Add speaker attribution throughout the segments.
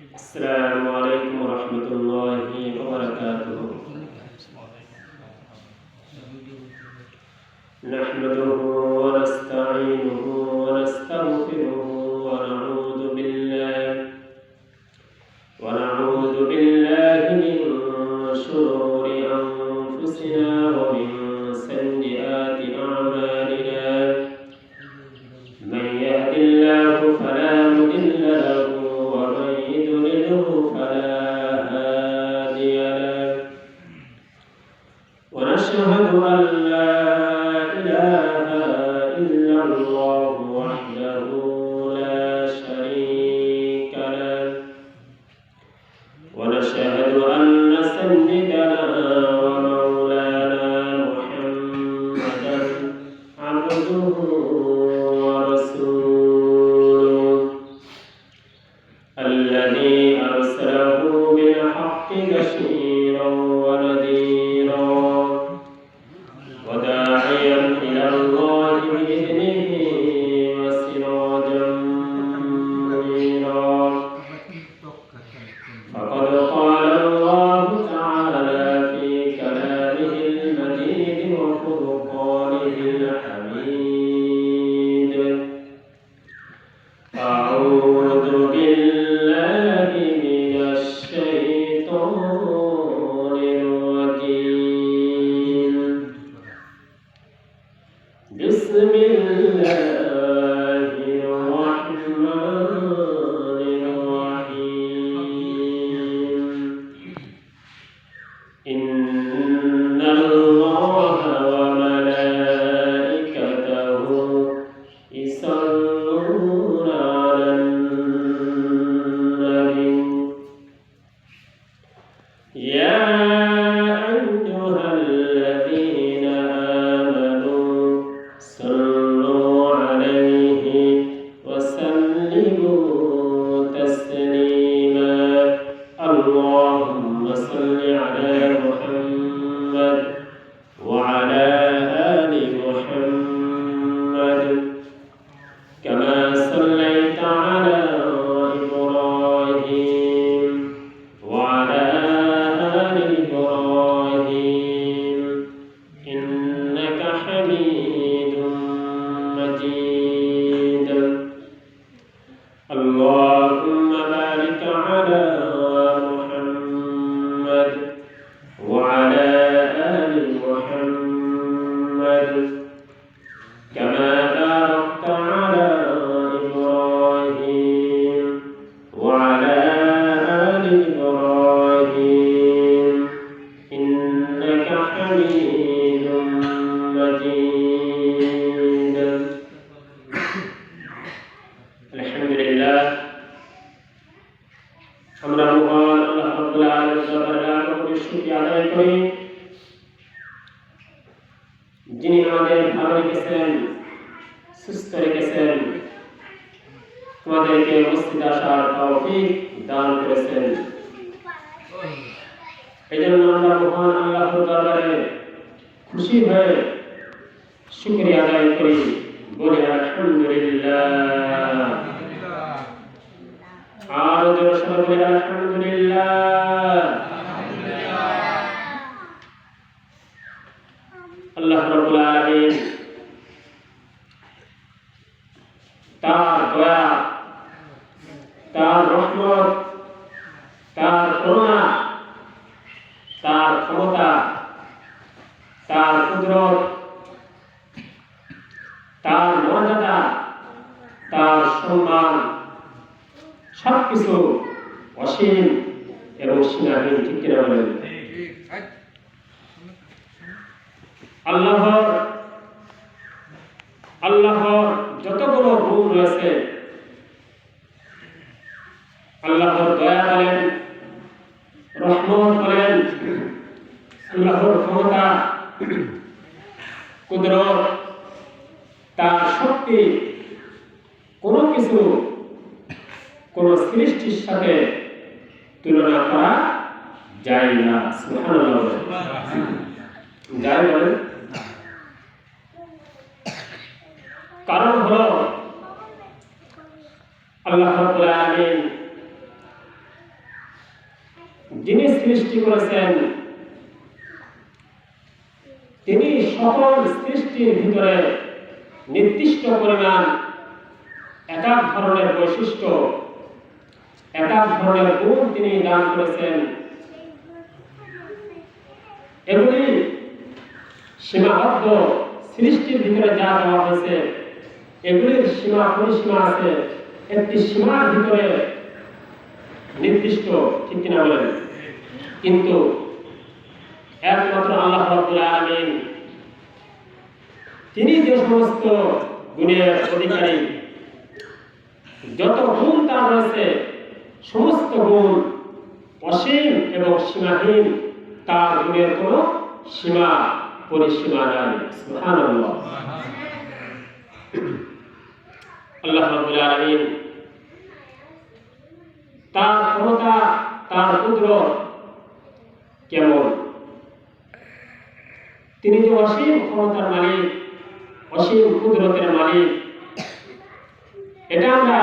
Speaker 1: السلام عليكم ورحمة الله وبركاته. نحمده ونستعينه اللهم صل على محمد وعلى آل আল্লাহ রব্বুল আলামিন তার দয়া, তার রহমত, তার করুণা, তার ক্ষমতা, তার কুদরত, তার মর্যাদা, তার সম্মান সব কিছু অসীম এবং সীমাহীন ঠিক কিনা বলেন? আল্লাহর আল্লাহর যতগুলো গুণ রয়েছে, আল্লাহর দয়া বলেন রহমত বলেন আল্লাহর ক্ষমতা, কুদরত, তার শক্তি, কোনো কিছু, কোন সৃষ্টির সাথে তুলনা করা যায় না। যাই বলেন। কারণ হল আল্লাহ যিনি সৃষ্টি করেছেন, তিনি সকল সৃষ্টির ভিতরে নির্দিষ্ট পরিমাণ এক এক ধরনের বৈশিষ্ট্য এক এক ধরনের গুণ তিনি দান করেছেন। এগুলি সীমাবদ্ধ সৃষ্টির ভিতরে যা দেওয়া হয়েছে। এগুলির সীমা পরিসীমা আছে। একটি সীমার ভিতরে নির্দিষ্ট ঠিক কিনা বলেন কিন্তু একমাত্র আল্লাহ আলামিন, তিনি যে সমস্ত গুণের অধিকারী যত গুণ তার রয়েছে, সমস্ত গুণ অসীম এবং সীমাহীন, তার গুণের কোনো সীমা, পরিসীমা নাই। আল্লাহ রাব্বুল আলামিন তার ক্ষমতা, তার কুদরত কেমন? তিনি যে অসীম ক্ষমতার মালিক, অসীম কুদরতের মালিক, এটা আমরা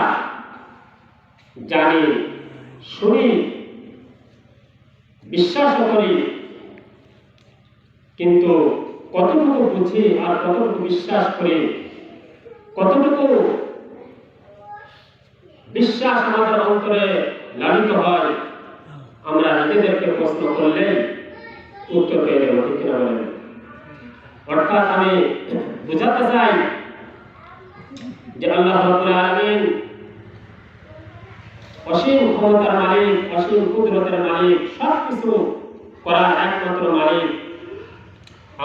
Speaker 1: জানি, শুনি, বিশ্বাস করি, কিন্তু কতটুকু বুঝি আর কতটুকু বিশ্বাস করি কতটুকু বিশ্বাস আমাদের অন্তরে লালিত হয়, আমরা নিজেদেরকে প্রশ্ন করলে উত্তর পেয়ে দেবো ঠিক কিনা বলেন? অর্থাৎ আমি বুঝাতে চাই যে আল্লাহ রাব্বুল আলামিন অসীম ক্ষমতার মালিক, অসীম কুদরতের মালিক সব কিছু করার একমাত্র মালিক।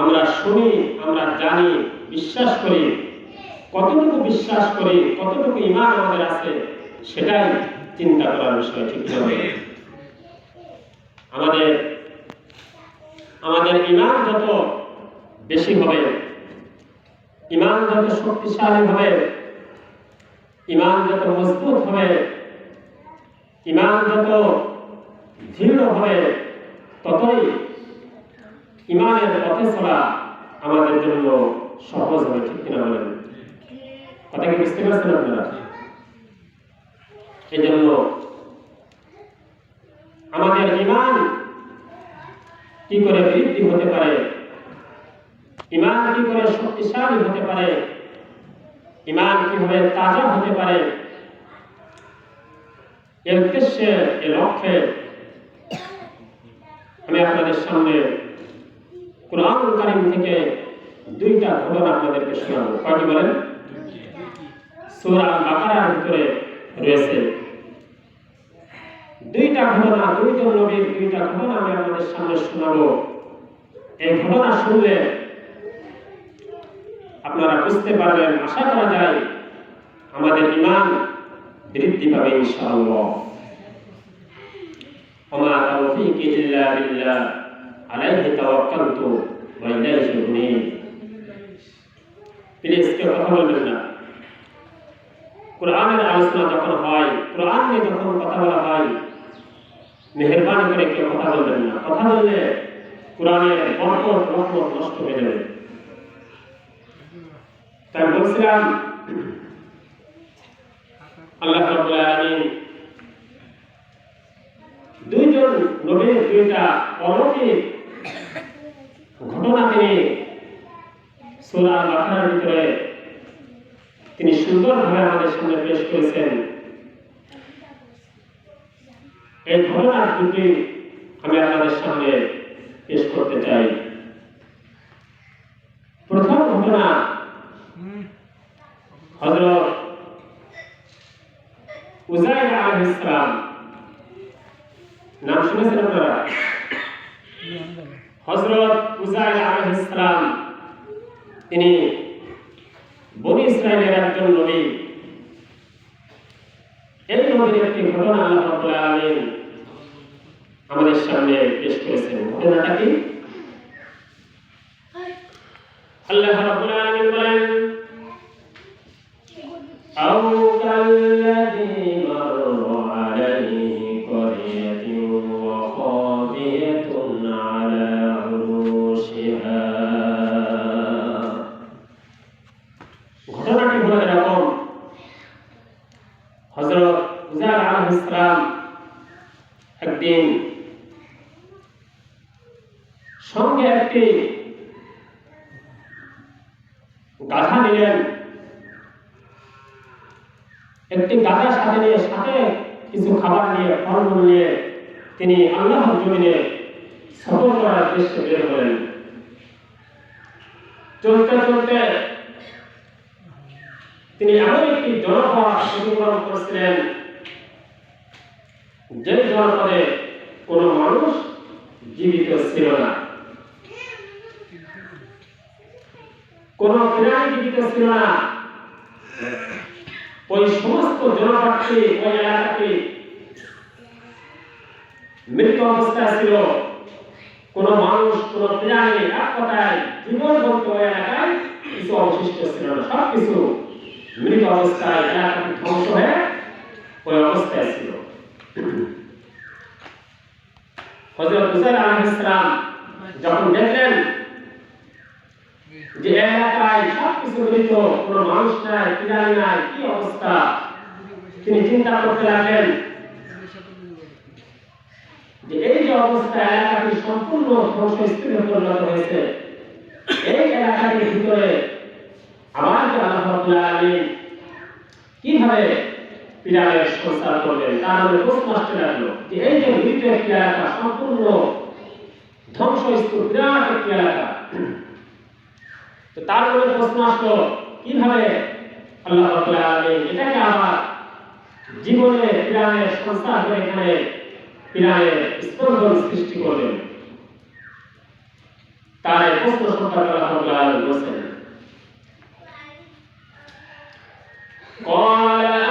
Speaker 1: আমরা শুনি, আমরা জানি, বিশ্বাস করি। কতটুকু বিশ্বাস করি, কতটুকু ইমান আমাদের আছে, সেটাই চিন্তা করার বিষয়, ঠিক হবে আমাদের আমাদের ইমান যত বেশি হবে ইমান যত শক্তিশালী হবে ইমান যত মজবুত হবে ইমান যত দৃঢ় হবে, ততই ইমানের পথে চলা আমাদের জন্য সহজ হবে, ঠিক কিনা বলেন? কথা কি বুঝতে পারছেন আপনারা? এই জন্য আমাদের ইমান কি করে বৃদ্ধি হতে পারে? ইমান কি করে শক্তিশালী হতে পারে? ইমান কীভাবে তাজা হতে পারে? এর উদ্দেশ্যে এ লক্ষ্যে আমি আপনাদের সামনে কোরআন কারিম থেকে দুইটা ঘটনা আপনাদেরকে শোনাবো। কয়টি বলেন? সূরা বাকারার ভিতরে রয়েছে দুইটা ঘটনা দুইজন নবীর দুইটা ঘটনা আমি আপনাদের সামনে শোনাবো এই ঘটনা শুনলে আপনারা বুঝতে পারবেন আশা করা যায় আমাদের ইমান বৃদ্ধি পাবে ইনশাআল্লাহ وما توفيقي إلا بالله عليه توكلت وإليه أنيب প্লিজ কেউ কথা বলবেন না কোরআনের আলোচনা যখন হয়, কোরআন নিয়ে যখন কথা বলা হয়, মেহরবানি করে কেউ কথা বলবেন না। কথা বললে কোরআনের বরকত রহমত নষ্ট হয়ে যাবে। তাই বলছিলাম, আল্লাহ রাব্বুল আলামিন দুইজন নবীর দুইটা অলৌকিক ঘটনা তিনি সূরা বাকারার ভিতরে তিনি সুন্দরভাবে আমাদের সামনে পেশ করেছেন। এই ঘটনার দুটি আমি আপনাদের সামনে পেশ করতে চাই। প্রথম ঘটনা হজরত উজাইর আলাইহিস সালাম। নাম শুনেছেন আপনারা? হজরত উজাইর আলাইহিস সালাম, তিনি বনি ইসরায়েলের একজন নবী। এই নবীর একটি ঘটনা আল্লাহ আমাদের সামনে পেশ করেছেন। ঘটনাটা কি? আল্লাহ রাব্বুল আলামিন বলেন আও কাল্লাযী একদিন সঙ্গে একটি গাধা নিলেন। একটি গাধা সাথে নিয়ে সাথে কিছু খাবার নিয়ে, ফলমূল নিয়ে তিনি আল্লাহর জমিনে সফর করার উদ্দেশ্যে বের হলেন। চলতে চলতে তিনি এমন একটি জনপদ অতিক্রম করছিলেন যে জনপদে কোনো মানুষ জীবিত ছিল না, কোন প্রাণী জীবিত ছিল না, ওই সমস্ত জনপদটি ওই এলাকাটি মৃত অবস্থায় ছিল। কোন মানুষ, কোন প্রাণী এক কথায় জীবন বলতে ওই এলাকায় কিছু অবশিষ্ট ছিল না সব কিছু মৃত অবস্থায় এলাকাটি ধ্বংস হয়ে ওই অবস্থায় ছিল। এই যে অবস্থা এলাকাটি সম্পূর্ণ হয়েছে। এই এলাকাটির ভিতরে আবার যে আল্লাহ কীভাবে পিরামিড সংস্কার করবেন তার মধ্যে প্রশ্ন আসতে লাগলো যে এই যে মৃত একটি এলাকা সম্পূর্ণ ধ্বংসস্তূপ বিরাট একটি এলাকা তো তার মধ্যে প্রশ্ন আসলো কিভাবে আল্লাহ রাব্বুল আলামিন এটাকে আবার জীবনে পিরামিড সংস্কার করে এখানে পিরামিড স্পন্দন সৃষ্টি করবেন তার এই প্রশ্ন সম্পর্কে আল্লাহ রাব্বুল আলামিন বলছেন قال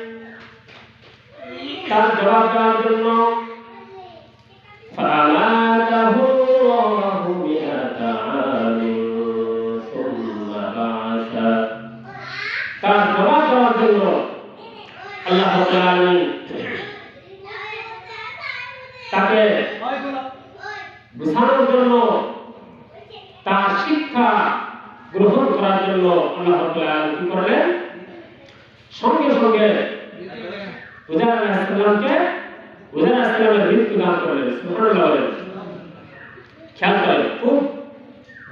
Speaker 1: তার জবাব দেওয়ার জন্য তার জবাব তাকে বোঝানোর জন্য, তার শিক্ষা গ্রহণ করার জন্য আল্লাহ কি করলেন? সঙ্গে সঙ্গে খেয়াল খুব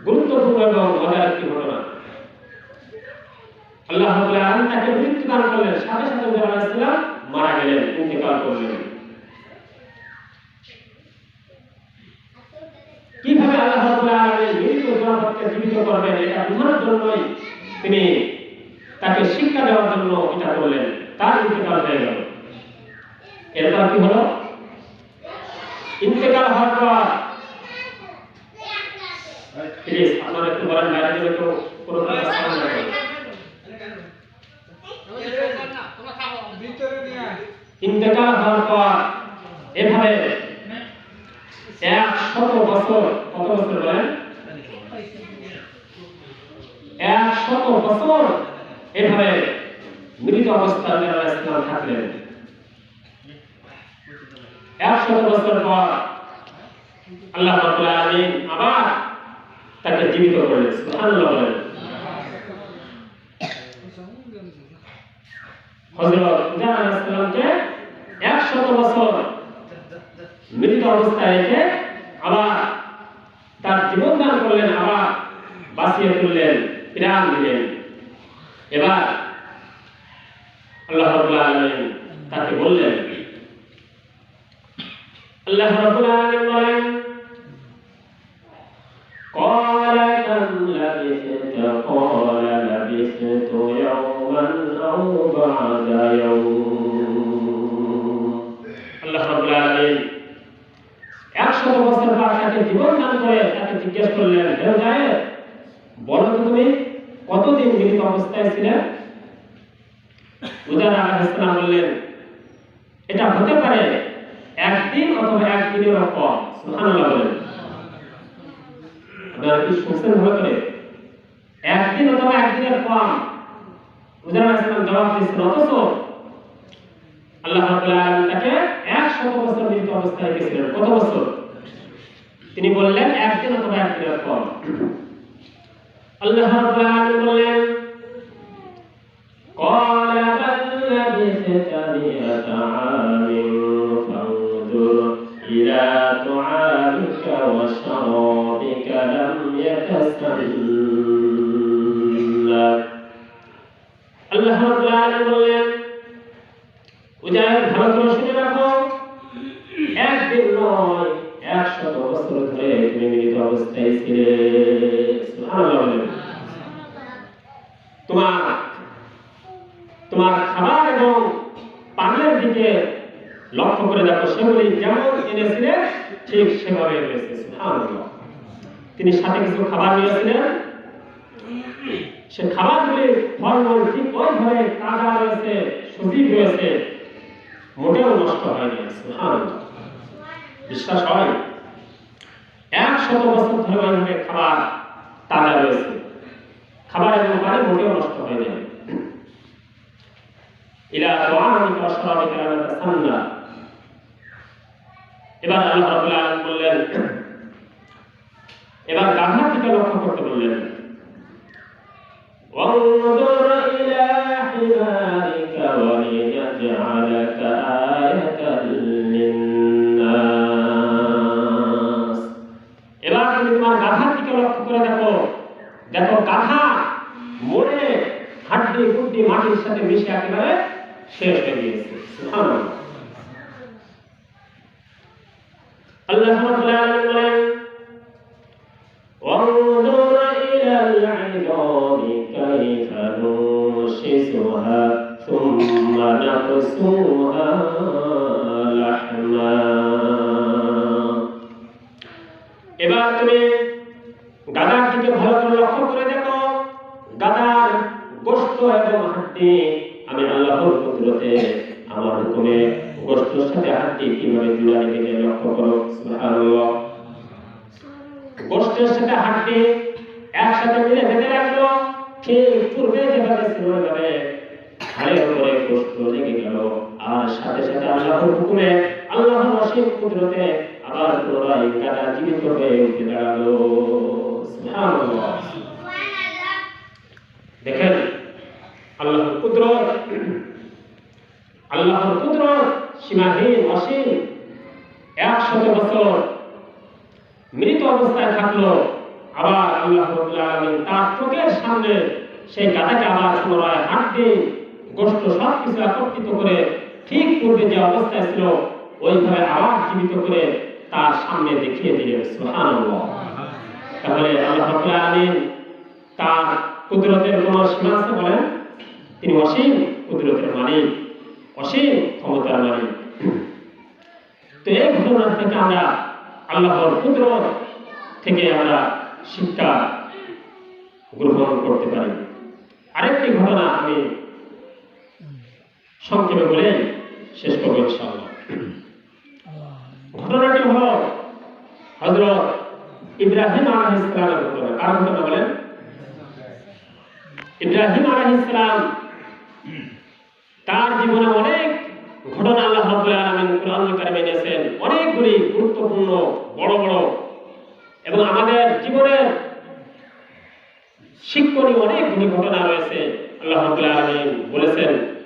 Speaker 1: গুরুত্বপূর্ণ এবং মজার একটি ঘটনা আল্লাহ আলামিন তাকে মৃত্যু দান করলেন সাথে সাথে মারা গেলেন করলেন কীভাবে আল্লাহ জীবিত করবেন এটা বোঝানোর জন্যই তিনি তাকে শিক্ষা দেওয়ার জন্য এটা করলেন তার ইন্তেকাল হয়ে গেল এরপর কি হলো? ইন্তেকাল হওয়ার পর। প্লিজ আপনারা একটু বলেন রাখবেন। ইন্তেকাল হওয়ার পর, এভাবে এক শত বছর, কত বছর বলেন? এক শত বছর এভাবে মৃত অবস্থায় আলাইহিস থাকলেন। এক শত বছর পর আল্লাহ রাব্বুল আলামিন আবার তাকে জীবিত করলেন, সুবহানাল্লাহ হযরত আলাইহিস সালামকে বছর মৃত অবস্থায় রেখে আবার তার জীবন দান করলেন, আবার বাঁচিয়ে তুললেন, প্রাণ দিলেন। এবার আল্লাহ রাব্বুল আলামিন তাকে বললেন আল্লাহ রাব্বুল আলামিন বলেন قال كم لبثت قال قال بل لبثت مئة عام فانظر إلى طعامك وشرابك لم يتسنى সঠিক হয়েছে। মোটেও নষ্ট হয়নি বিশ্বাস হয় এক বছর ধরে মানুষের খাবার তাজা রয়েছে। খাবারের দোকানে মোটেও নষ্ট হয়ে যায় ইলা তোয়ানিকা সরাবিকা তাসান্না। এবার আল্লাহ রাব্বুল আলামিন বললেন, এবার গাধার দিকে লক্ষ্য করতে বললেন। ওয়ানজুর ইলা ولنجعلك آية للناس এবার তুমি তোমার গাধার দিকে লক্ষ্য করে দেখো দেখো গাধা মরে হাড্ডি গুড্ডি মাটির সাথে মিশে একেবারে শেষ হয়ে গিয়েছে সুবহানাল্লাহ। আল্লাহ রাব্বুল আলামিন বলেন আল্লাহর হুকুমে, আল্লাহর অসীম কুদরতে আবার পুনরায় কাটা জীবিত হয়ে উঠে দাঁড়াল। দেখেন, আল্লাহর কুদরত আল্লাহর কুদরত সীমাহীন অসীম, একশত বছর মৃত অবস্থায় থাকল, আবার আল্লাহ আলামিন তার চোখের সামনে সেই গাধাকে আবার পুনরায় হাড্ডি গোষ্ঠ সব কিছু একত্রিত করে ঠিক পূর্বে যে অবস্থায় ছিল, ওইভাবে আবার জীবিত করে তার সামনে দেখিয়ে সুবহানাল্লাহ। তাহলে আল্লাহ তার কুদরতের কোন সীমা আছে বলেন? তিনি অসীম কুদরতের মালিক, অসীম ক্ষমতার মালিক। তো এই ঘটনা থেকে আমরা আল্লাহর কুদরত থেকে আমরা শিক্ষা গ্রহণ করতে পারি। আরেকটি ঘটনা আমি সংক্ষেপে বলে। শেষ করব ইনশাআল্লাহ। ঘটনাটি হলো? হজরত ইব্রাহিম আলাহ ইসলামের ঘটনা কার ঘটনা বলেন? ইব্রাহিম আলাহ ইসলাম তার জীবনে অনেক ঘটনা আল্লাহ রাব্বুল এনেছেন। অনেকগুলি গুরুত্বপূর্ণ, বড় বড়। এবং আমাদের জীবনের শিক্ষণীয় অনেকগুলি ঘটনা রয়েছে, আল্লাহ রাব্বুল বলেছেন।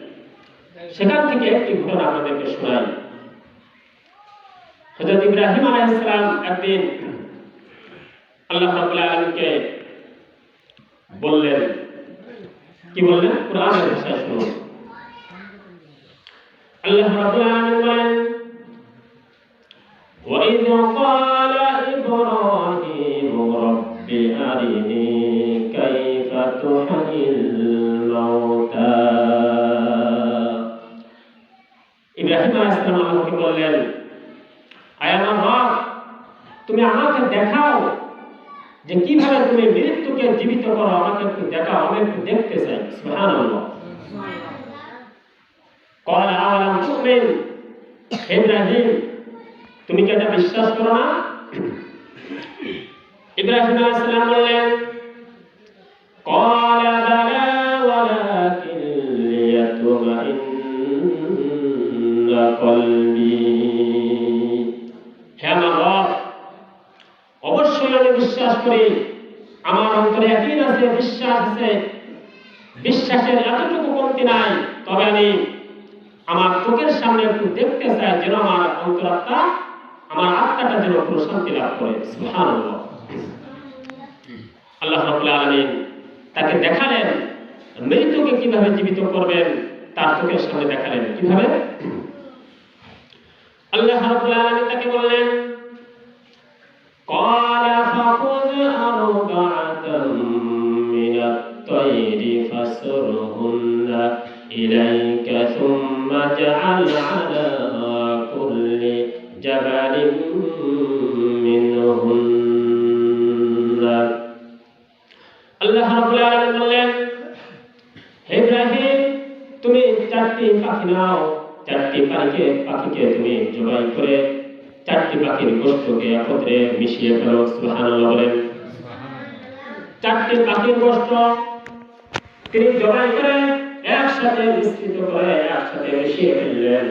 Speaker 1: সেখান থেকে একটি ঘটনা আপনাদেরকে শোনাই হযরত ইব্রাহিম আলাইহিস সালাম একদিন আল্লাহ রাব্বুল আলামিনকে বললেন কি বললেন কোরআনের ভাষায় শুনুন আল্লাহ রাব্বুল আলামিন বলেন وإذ قال إبراهيم رب أرني كيف تحيي বললেন আয় আমার রব তুমি আমাকে দেখাও যে কিভাবে তুমি মৃত্যুকে জীবিত করো আমাকে একটু দেখাও আমি একটু দেখতে চাই সুবহানাল্লাহ قال أولم تؤمن ইব্রাহিম তুমি কি এটা বিশ্বাস করো না ইব্রাহিম আলাইহিস সালাম বললেন قال করি আমার অন্তরে একদিন আছে, বিশ্বাস আছে। বিশ্বাসের এতটুকু কমতি নাই, তবে আমি আমার চোখের সামনে একটু দেখতে চাই যেন আমার অন্তরাত্মা আমার আত্মাটা যেন পুরো শান্তি লাভ করে। আল্লাহ রবুল আলমিন তাকে দেখালেন, মৃত্যুকে কীভাবে জীবিত করবেন, তার চোখের সামনে দেখালেন কীভাবে? আল্লাহ রবুল আলমিন তাকে বললেন, কর إليك ثم اجعل على كل جبل منهن আল্লাহ রাব্বুল আলামিন বললেন হে ইব্রাহিম তুমি চারটি পাখি নাও চারটি পাখিকে পাখিকে তুমি জবাই করে চারটি পাখির গোশতকে একত্রে মিশিয়ে ফেলো সুবহানাল্লাহ বলেন চারটি পাখির গোশত তিনি জবাই করে একসাথে মিশ্রিত করে একসাথে মিশিয়ে ফেললেন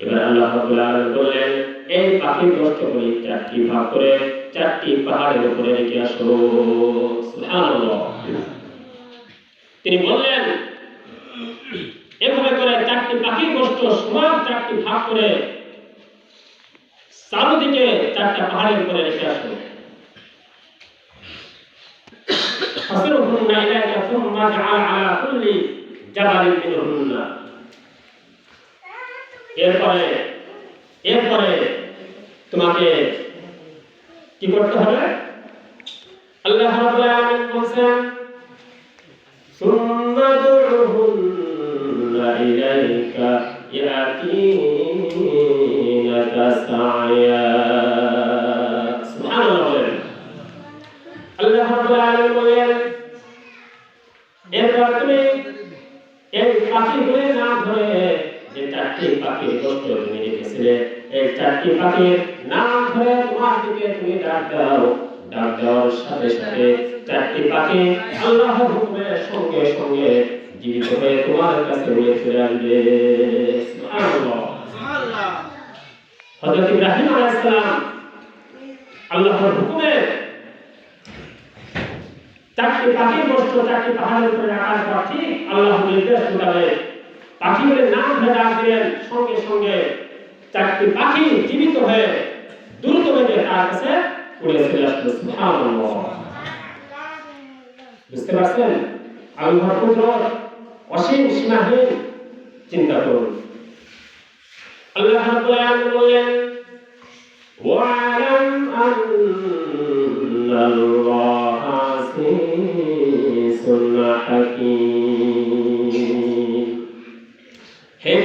Speaker 1: এবার আল্লাহ রাব্বুল আলামিন বললেন এই পাখির গোশতগুলি চারটি ভাগ করে চারটি পাহাড়ের উপরে রেখে আসো সুবহানাল্লাহ তিনি বললেন এভাবে করে চারটি পাখির গোশত সমান চারটি ভাগ করে চারদিকে চারটা পাহাড়ের উপরে রেখে আসো فصرهن إليك ثم اجعل على كل জাবালিন মিনহুন্না এরপরে এরপরে তোমাকে কি করতে হবে আল্লাহ রাব্বুল আলামিন বলেন সুম্মা দুহুন্না ইলাইকা ইয়াতিনাকা সায়া সুবহানাল্লাহ আল্লাহ রাব্বুল আলামিন বলেন এরপর তুমি এই পাখিগুলি নাম ধরে যে চারটি পাখির গোষ্ঠ তুমি রেখেছিলে এই চারটি পাখির নাম ধরে তোমার দিকে তুমি ডাক দাও। ডাক দেওয়ার সাথে সাথে চারটি পাখি আল্লাহর হুকুমের সঙ্গে সঙ্গে জীবিত হয়ে তোমার কাছে উড়ে ফিরে আসবে। হযরত ইব্রাহিম আলাইহিস সালাম আল্লাহর হুকুমে চারটি চারটি পাহাড়ের উপরে ঠিক আল্লাহ নির্দেশ নাম দিলেন, সঙ্গে সঙ্গে চারটি পাখি জীবিত হয়ে দ্রুত বেগে তার কাছে উড়ে চলে আসলো। বুঝতে পারছেন? আমি ভরপুর অসীম সীমাহীন চিন্তা করুন। আল্লাহ রাব্বুল বললেন ওয়া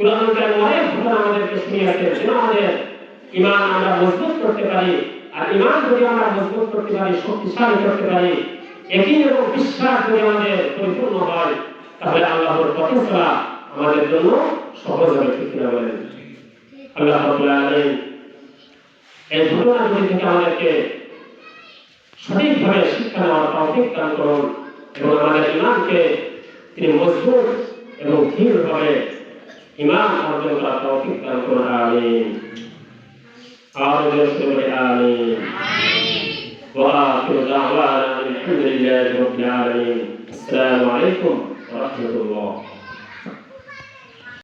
Speaker 1: কোরআন কারীম অনেক ঘটনা আমাদেরকে শুনিয়েছেন যেন আমাদের ইমান আমরা মজবুত করতে পারি। আর ইমান যদি আমরা মজবুত করতে পারি, শক্তিশালী করতে পারি, একই এবং বিশ্বাস যদি আমাদের পরিপূর্ণ হয়, তাহলে আল্লাহর পথে চলা আমাদের জন্য সহজ হবে, ঠিক কিনা বলেন? আল্লাহ এই ঘটনাগুলি থেকে আমাদেরকে সঠিকভাবে শিক্ষা নেওয়ার তৌফিক দান করুন এবং আমাদের ইমানকে তিনি মজবুত এবং দৃঢ়ভাবে ইমান অর্জন করার তৌফিক দান করুন আমিন আমিন আমিন وآخر دعوانا الحمد لله رب العالمين السلام عليكم ورحمة الله